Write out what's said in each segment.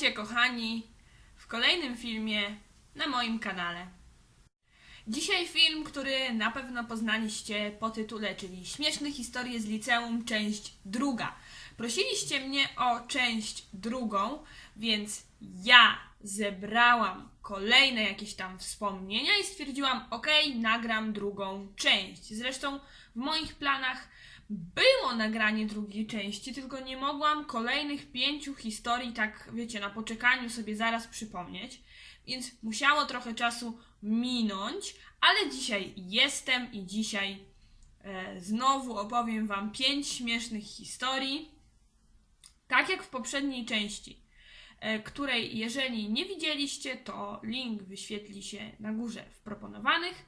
Witajcie, kochani, w kolejnym filmie na moim kanale. Dzisiaj film, który na pewno poznaliście po tytule, czyli Śmieszne historie z liceum, część druga. Prosiliście mnie o część drugą, więc ja zebrałam kolejne jakieś tam wspomnienia i stwierdziłam, ok, nagram drugą część. Zresztą w moich planach było nagranie drugiej części, tylko nie mogłam kolejnych pięciu historii, tak wiecie, na poczekaniu sobie zaraz przypomnieć, więc musiało trochę czasu minąć, ale dzisiaj jestem i dzisiaj e, znowu opowiem Wam pięć śmiesznych historii, tak jak w poprzedniej części, e, której jeżeli nie widzieliście, to link wyświetli się na górze w proponowanych.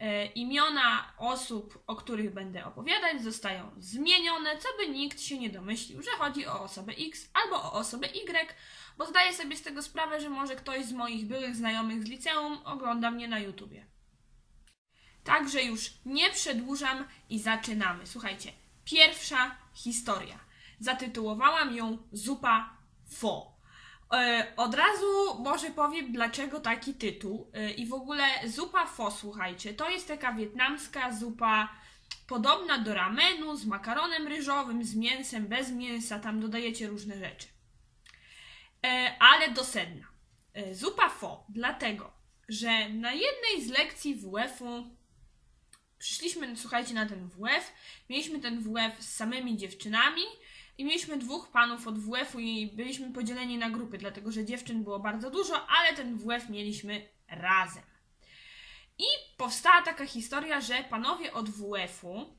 E, Imiona osób, o których będę opowiadać, zostają zmienione, co by nikt się nie domyślił, że chodzi o osobę X albo o osobę Y, bo zdaję sobie z tego sprawę, że może ktoś z moich byłych znajomych z liceum ogląda mnie na YouTubie. Także już nie przedłużam i zaczynamy. Słuchajcie, pierwsza historia. Zatytułowałam ją Zupa Fo. E, Od razu może powiem, dlaczego taki tytuł. E, I w ogóle zupa pho, słuchajcie, to jest taka wietnamska zupa podobna do ramenu z makaronem ryżowym, z mięsem, bez mięsa, tam dodajecie różne rzeczy. E, Ale do sedna. Zupa pho, dlatego, że na jednej z lekcji WF-u przyszliśmy, słuchajcie, na ten WF, mieliśmy ten WF z samymi dziewczynami, i mieliśmy dwóch panów od WF-u i byliśmy podzieleni na grupy, dlatego że dziewczyn było bardzo dużo, ale ten WF mieliśmy razem. I powstała taka historia, że panowie od WF-u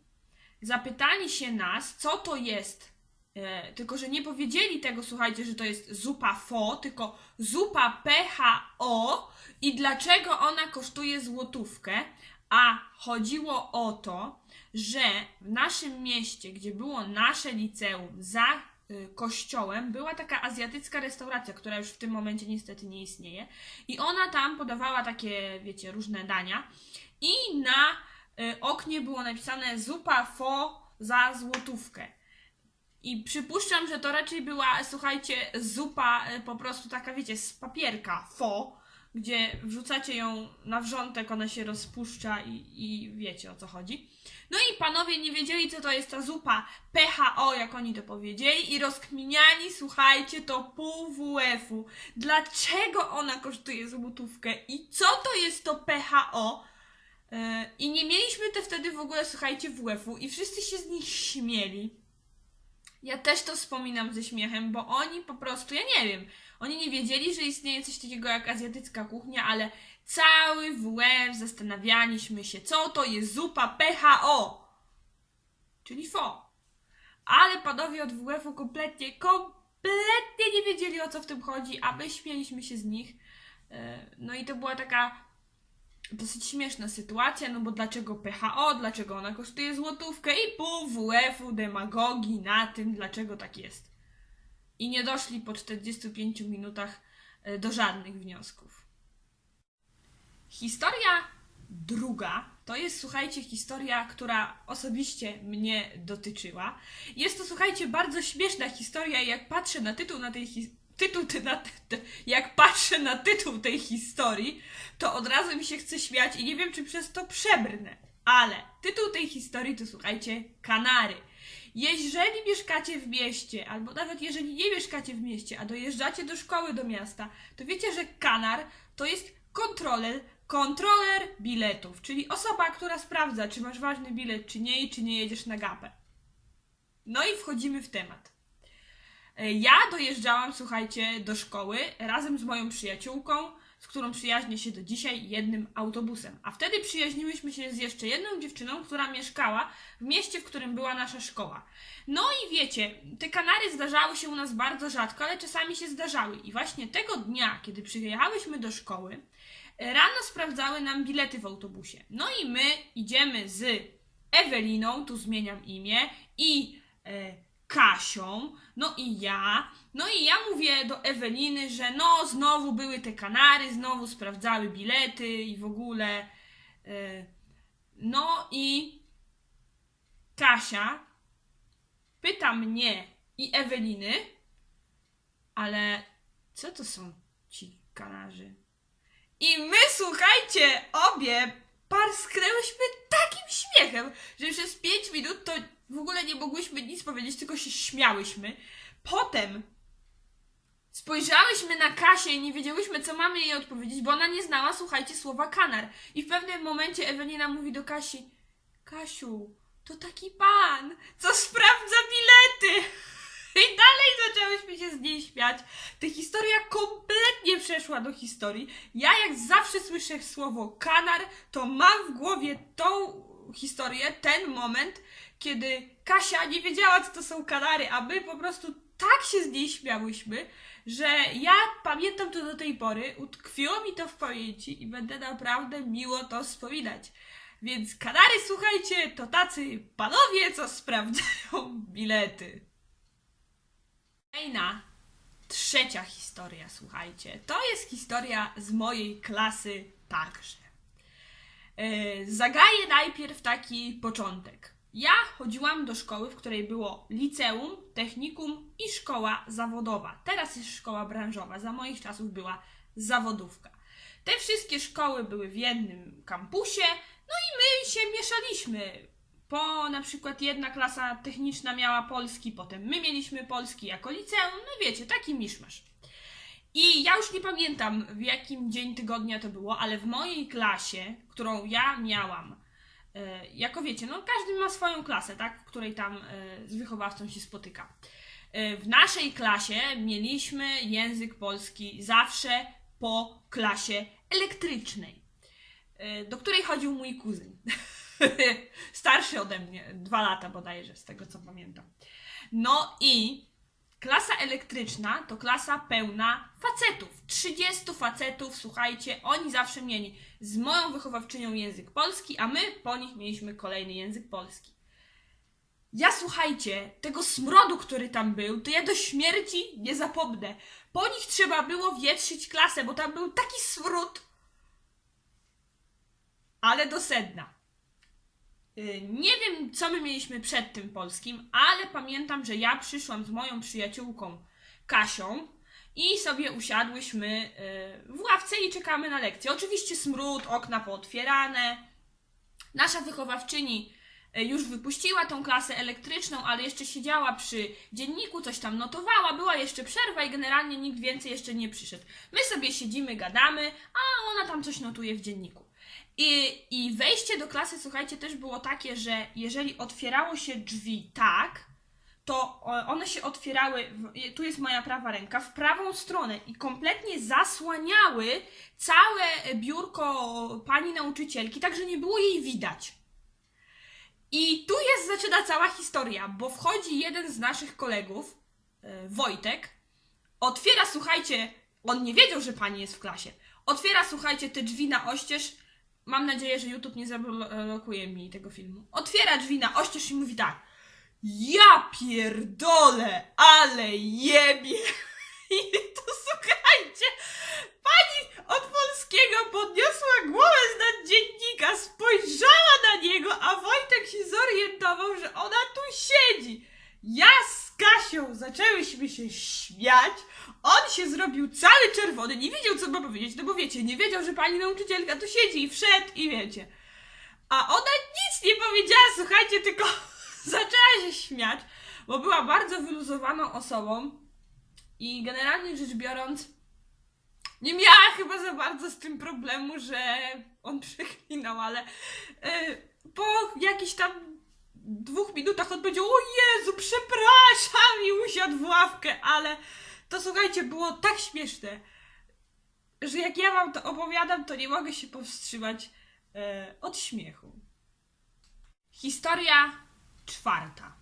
zapytali się nas, co to jest. E, tylko, że nie powiedzieli tego, słuchajcie, że to jest zupa FO, tylko zupa PHO i dlaczego ona kosztuje złotówkę. A chodziło o to, że w naszym mieście, gdzie było nasze liceum, za y, kościołem, była taka azjatycka restauracja, która już w tym momencie niestety nie istnieje. I ona tam podawała takie, wiecie, różne dania. I na y, oknie było napisane zupa fo za złotówkę. I przypuszczam, że to raczej była, słuchajcie, zupa y, po prostu taka, wiecie, z papierka fo, gdzie wrzucacie ją na wrzątek, ona się rozpuszcza i, i wiecie o co chodzi. No i panowie nie wiedzieli, co to jest ta zupa PHO, jak oni to powiedzieli, i rozkminiali, słuchajcie, to pół WF-u. Dlaczego ona kosztuje złotówkę i co to jest to PHO? Yy, I nie mieliśmy te wtedy w ogóle, słuchajcie, WF-u i wszyscy się z nich śmieli. Ja też to wspominam ze śmiechem, bo oni po prostu, ja nie wiem, oni nie wiedzieli, że istnieje coś takiego jak azjatycka kuchnia, ale cały WF zastanawialiśmy się, co to jest zupa PHO, czyli FO. Ale panowie od WF-u kompletnie, kompletnie nie wiedzieli o co w tym chodzi, a my śmieliśmy się z nich. E, No i to była taka dosyć śmieszna sytuacja, no bo dlaczego PHO, dlaczego ona kosztuje złotówkę i pół WF-u demagogii na tym, dlaczego tak jest. I nie doszli po 45 minutach e, do żadnych wniosków. Historia druga to jest, słuchajcie, historia, która osobiście mnie dotyczyła. Jest to, słuchajcie, bardzo śmieszna historia jak patrzę na tytuł na tej his- tytuł ty, na, ty, jak patrzę na tytuł tej historii, to od razu mi się chce śmiać i nie wiem, czy przez to przebrnę. Ale tytuł tej historii to, słuchajcie, Kanary. Jeżeli mieszkacie w mieście, albo nawet jeżeli nie mieszkacie w mieście, a dojeżdżacie do szkoły do miasta, to wiecie, że kanar to jest kontroler, kontroler biletów, czyli osoba, która sprawdza, czy masz ważny bilet, czy nie i czy nie jedziesz na gapę. No i wchodzimy w temat. E, Ja dojeżdżałam, słuchajcie, do szkoły razem z moją przyjaciółką, z którą przyjaźnię się do dzisiaj, jednym autobusem. A wtedy przyjaźniłyśmy się z jeszcze jedną dziewczyną, która mieszkała w mieście, w którym była nasza szkoła. No i wiecie, te kanary zdarzały się u nas bardzo rzadko, ale czasami się zdarzały. I właśnie tego dnia, kiedy przyjechałyśmy do szkoły, rano sprawdzały nam bilety w autobusie. No i my idziemy z Eweliną, tu zmieniam imię, i e, Kasią, no i ja. No i ja mówię do Eweliny, że no znowu były te kanary, znowu sprawdzały bilety i w ogóle. e, No i Kasia pyta mnie i Eweliny, ale Co to są ci kanarzy? I my, słuchajcie, obie parsknęłyśmy takim śmiechem, że przez 5 minut to w ogóle nie mogłyśmy nic powiedzieć, tylko się śmiałyśmy. Potem spojrzałyśmy na Kasię i nie wiedziałyśmy, co mamy jej odpowiedzieć, bo ona nie znała, słuchajcie, słowa kanar. I w pewnym momencie Ewelina mówi do Kasi, Kasiu, to taki pan, co sprawdza bilety. I dalej zaczęłyśmy się z niej śmiać. Ta historia kompletnie przeszła do historii. Ja jak zawsze słyszę słowo kanar, to mam w głowie tą historię, ten moment, kiedy Kasia nie wiedziała, co to są kanary, a my po prostu tak się z niej śmiałyśmy, że ja pamiętam to do tej pory, utkwiło mi to w pamięci i będę naprawdę miło to wspominać. Więc kanary, słuchajcie, to tacy panowie, co sprawdzają bilety. Kolejna, trzecia historia, słuchajcie. To jest historia z mojej klasy także. E, Zagaję najpierw taki początek. Ja chodziłam do szkoły, w której było liceum, technikum i szkoła zawodowa. Teraz jest szkoła branżowa, za moich czasów była zawodówka. Te wszystkie szkoły były w jednym kampusie, no i my się mieszaliśmy. Po na przykład jedna klasa techniczna miała polski, potem my mieliśmy polski jako liceum, no wiecie, taki miszmasz. I ja już nie pamiętam w jakim dzień tygodnia to było, ale w mojej klasie, którą ja miałam, jako wiecie, no każdy ma swoją klasę, tak, w której tam e, z wychowawcą się spotyka. E, W naszej klasie mieliśmy język polski zawsze po klasie elektrycznej, e, do której chodził mój kuzyn. Starszy ode mnie, dwa lata bodajże, z tego co pamiętam. No i klasa elektryczna to klasa pełna facetów. 30 facetów, słuchajcie, oni zawsze mieli z moją wychowawczynią język polski, a my po nich mieliśmy kolejny język polski. Ja słuchajcie, tego smrodu, który tam był, to ja do śmierci nie zapomnę. Po nich trzeba było wietrzyć klasę, bo tam był taki smród. Ale do sedna. Y, Nie wiem, co my mieliśmy przed tym polskim, ale pamiętam, że ja przyszłam z moją przyjaciółką Kasią i sobie usiadłyśmy y, w ławce i czekamy na lekcję. Oczywiście smród, okna pootwierane. Nasza wychowawczyni y, już wypuściła tą klasę elektryczną, ale jeszcze siedziała przy dzienniku, coś tam notowała, była jeszcze przerwa i generalnie nikt więcej jeszcze nie przyszedł. My sobie siedzimy, gadamy, a ona tam coś notuje w dzienniku. I, I wejście do klasy, słuchajcie, też było takie, że jeżeli otwierało się drzwi tak, to o- one się otwierały, tu jest moja prawa ręka, w prawą stronę i kompletnie zasłaniały całe biurko pani nauczycielki, tak że nie było jej widać. I tu jest, zaczyna cała historia, bo wchodzi jeden z naszych kolegów, e, Wojtek, otwiera, słuchajcie, on nie wiedział, że pani jest w klasie. Otwiera, słuchajcie, te drzwi na oścież. Mam nadzieję, że YouTube nie zablokuje mi tego filmu. Otwiera drzwi na oścież i mówi tak. Ja pierdolę, ale jebie. I to słuchajcie, pani od polskiego podniosła głowę z nad dziennika, spojrzała na niego, a Wojtek się zorientował, że ona tu siedzi. Ja z Kasią zaczęłyśmy się śmiać. On się zrobił cały czerwony, nie wiedział co ma powiedzieć, no bo wiecie, nie wiedział, że pani nauczycielka tu siedzi i wszedł i wiecie. A ona nic nie powiedziała, słuchajcie, tylko zaczęła się śmiać, bo była bardzo wyluzowaną osobą i generalnie rzecz biorąc, nie miała chyba za bardzo z tym problemu, że on przeklinał, ale e, po jakichś tam dwóch minutach on powiedział, o Jezu, przepraszam i usiadł w ławkę, ale to słuchajcie, było tak śmieszne, że jak ja wam to opowiadam, to nie mogę się powstrzymać e, od śmiechu. Historia czwarta.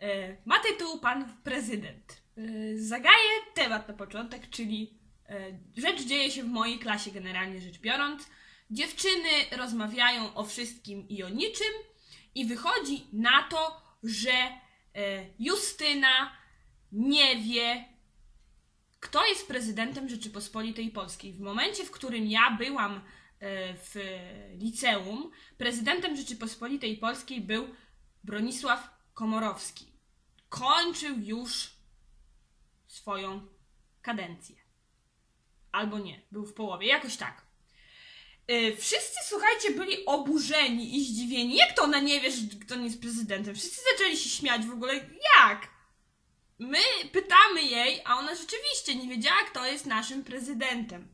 E, ma tytuł Pan Prezydent. E, zagaję temat na początek, czyli e, rzecz dzieje się w mojej klasie generalnie rzecz biorąc. Dziewczyny rozmawiają o wszystkim i o niczym i wychodzi na to, że e, Justyna nie wie, kto jest prezydentem Rzeczypospolitej Polskiej. W momencie, w którym ja byłam e, w liceum, prezydentem Rzeczypospolitej Polskiej był Bronisław Komorowski. Kończył już swoją kadencję. Albo nie, był w połowie, jakoś tak. Yy, wszyscy, słuchajcie, byli oburzeni i zdziwieni. Jak to ona nie wie, że kto nie jest prezydentem? Wszyscy zaczęli się śmiać w ogóle. Jak? My pytamy jej, a ona rzeczywiście nie wiedziała, kto jest naszym prezydentem.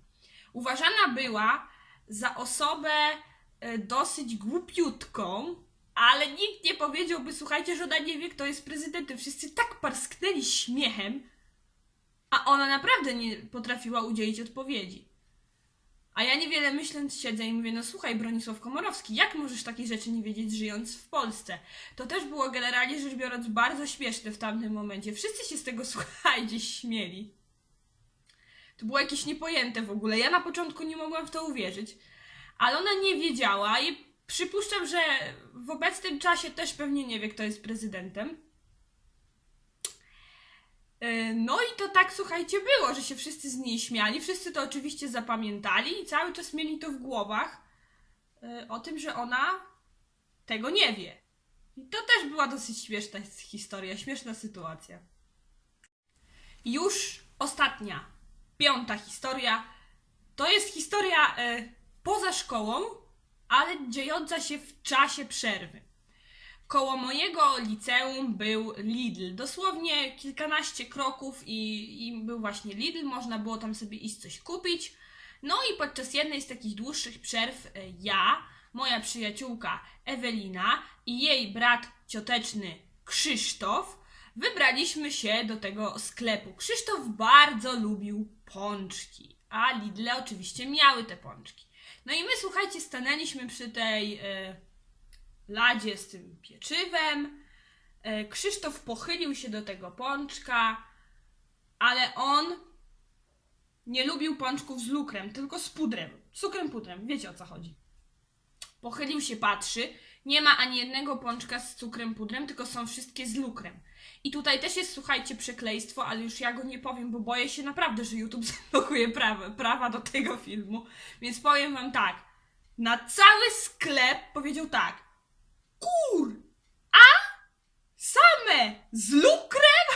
Uważana była za osobę e, dosyć głupiutką, ale nikt nie powiedziałby, słuchajcie, że ona nie wie, kto jest prezydentem. Wszyscy tak parsknęli śmiechem, a ona naprawdę nie potrafiła udzielić odpowiedzi. A ja niewiele myśląc siedzę i mówię, no słuchaj, Bronisław Komorowski, jak możesz takich rzeczy nie wiedzieć, żyjąc w Polsce? To też było generalnie rzecz biorąc bardzo śmieszne w tamtym momencie. Wszyscy się z tego, słuchajcie, śmieli. To było jakieś niepojęte w ogóle. Ja na początku nie mogłam w to uwierzyć. Ale ona nie wiedziała i przypuszczam, że w obecnym czasie też pewnie nie wie, kto jest prezydentem. Yy, No i to tak, słuchajcie, było, że się wszyscy z niej śmiali. Wszyscy to oczywiście zapamiętali i cały czas mieli to w głowach yy, o tym, że ona tego nie wie. I to też była dosyć śmieszna historia, śmieszna sytuacja. Już ostatnia, piąta historia. To jest historia e, poza szkołą, ale dziejąca się w czasie przerwy. Koło mojego liceum był Lidl. Dosłownie kilkanaście kroków i, i był właśnie Lidl. Można było tam sobie iść coś kupić. No i podczas jednej z takich dłuższych przerw e, ja, moja przyjaciółka Ewelina i jej brat cioteczny Krzysztof wybraliśmy się do tego sklepu. Krzysztof bardzo lubił pączki, a Lidle oczywiście miały te pączki. No i my, słuchajcie, stanęliśmy przy tej e, ladzie z tym pieczywem. E, Krzysztof pochylił się do tego pączka, ale on nie lubił pączków z lukrem, tylko z pudrem. Cukrem pudrem, wiecie o co chodzi. Pochylił się, patrzy. Nie ma ani jednego pączka z cukrem pudrem, tylko są wszystkie z lukrem. I tutaj też jest, słuchajcie, przekleństwo, ale już ja go nie powiem, bo boję się naprawdę, że YouTube zablokuje prawa, prawa do tego filmu. Więc powiem wam tak. Na cały sklep powiedział tak. Kur! A? Same! Z lukrem?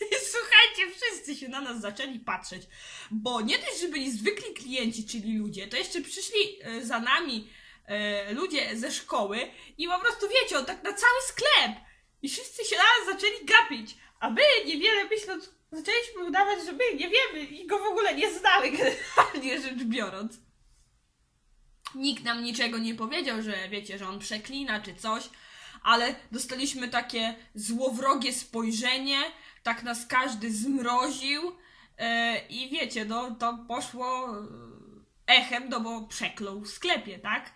I słuchajcie, wszyscy się na nas zaczęli patrzeć, bo nie dość, że byli zwykli klienci, czyli ludzie, to jeszcze przyszli e, za nami e, ludzie ze szkoły i po prostu wiecie, on tak na cały sklep i wszyscy się na nas zaczęli gapić, a my niewiele myśląc, zaczęliśmy udawać, że my nie wiemy i go w ogóle nie znamy, generalnie rzecz biorąc. Nikt nam niczego nie powiedział, że wiecie, że on przeklina czy coś, ale dostaliśmy takie złowrogie spojrzenie, tak nas każdy zmroził e, i wiecie, no to poszło e, echem, no bo przeklął w sklepie, tak?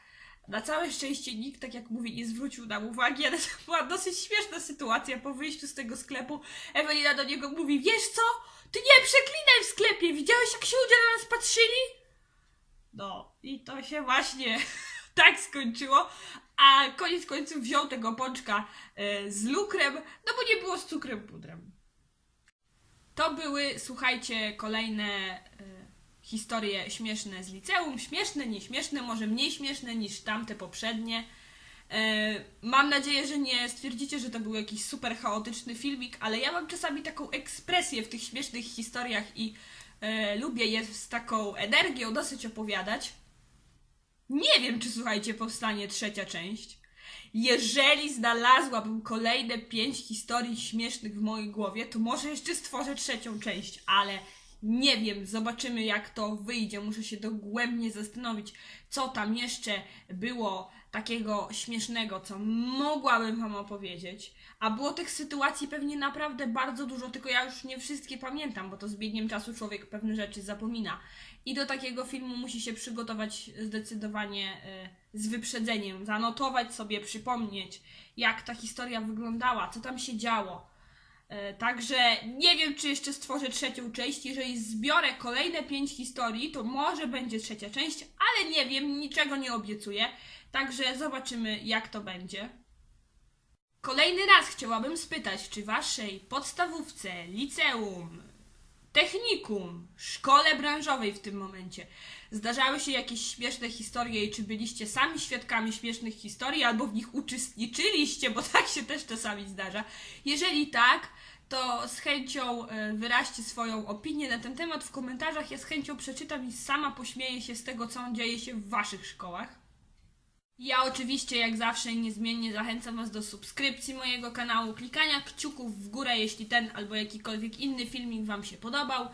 Na całe szczęście nikt, tak jak mówię, nie zwrócił nam uwagi, ale to była dosyć śmieszna sytuacja. Po wyjściu z tego sklepu Ewelina do niego mówi, wiesz co? Ty nie przeklinaj w sklepie, widziałeś jak się ludzie na nas patrzyli? No i to się właśnie tak skończyło, a koniec końców wziął tego pączka e, z lukrem, no bo nie było z cukrem pudrem. To były, słuchajcie, kolejne e, historie śmieszne z liceum. Śmieszne, nieśmieszne, może mniej śmieszne niż tamte poprzednie. E, mam nadzieję, że nie stwierdzicie, że to był jakiś super chaotyczny filmik, ale ja mam czasami taką ekspresję w tych śmiesznych historiach i e, lubię je z taką energią dosyć opowiadać. Nie wiem, czy słuchajcie, powstanie trzecia część. Jeżeli znalazłabym kolejne pięć historii śmiesznych w mojej głowie, to może jeszcze stworzę trzecią część, ale nie wiem, zobaczymy jak to wyjdzie. Muszę się dogłębnie zastanowić, co tam jeszcze było takiego śmiesznego, co mogłabym Wam opowiedzieć. A było tych sytuacji pewnie naprawdę bardzo dużo, tylko ja już nie wszystkie pamiętam, bo to z biegiem czasu człowiek pewne rzeczy zapomina. I do takiego filmu musi się przygotować zdecydowanie y, z wyprzedzeniem, zanotować sobie, przypomnieć, jak ta historia wyglądała, co tam się działo. E, Także nie wiem, czy jeszcze stworzę trzecią część. Jeżeli zbiorę kolejne pięć historii, to może będzie trzecia część, ale nie wiem, niczego nie obiecuję. Także zobaczymy, jak to będzie. Kolejny raz chciałabym spytać, czy waszej podstawówce, liceum, technikum, szkole branżowej w tym momencie zdarzały się jakieś śmieszne historie i czy byliście sami świadkami śmiesznych historii albo w nich uczestniczyliście, bo tak się też czasami zdarza. Jeżeli tak, to z chęcią e, wyraźcie swoją opinię na ten temat w komentarzach. Ja z chęcią przeczytam i sama pośmieję się z tego, co dzieje się w waszych szkołach. Ja oczywiście, jak zawsze, niezmiennie zachęcam Was do subskrypcji mojego kanału, klikania kciuków w górę, jeśli ten albo jakikolwiek inny filmik Wam się podobał.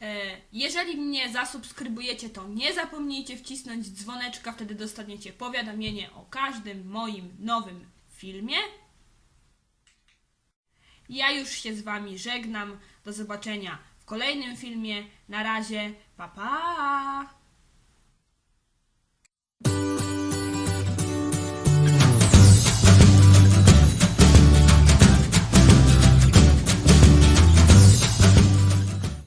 E, Jeżeli mnie zasubskrybujecie, to nie zapomnijcie wcisnąć dzwoneczka, wtedy dostaniecie powiadomienie o każdym moim nowym filmie. Ja już się z Wami żegnam. Do zobaczenia w kolejnym filmie. Na razie, pa pa!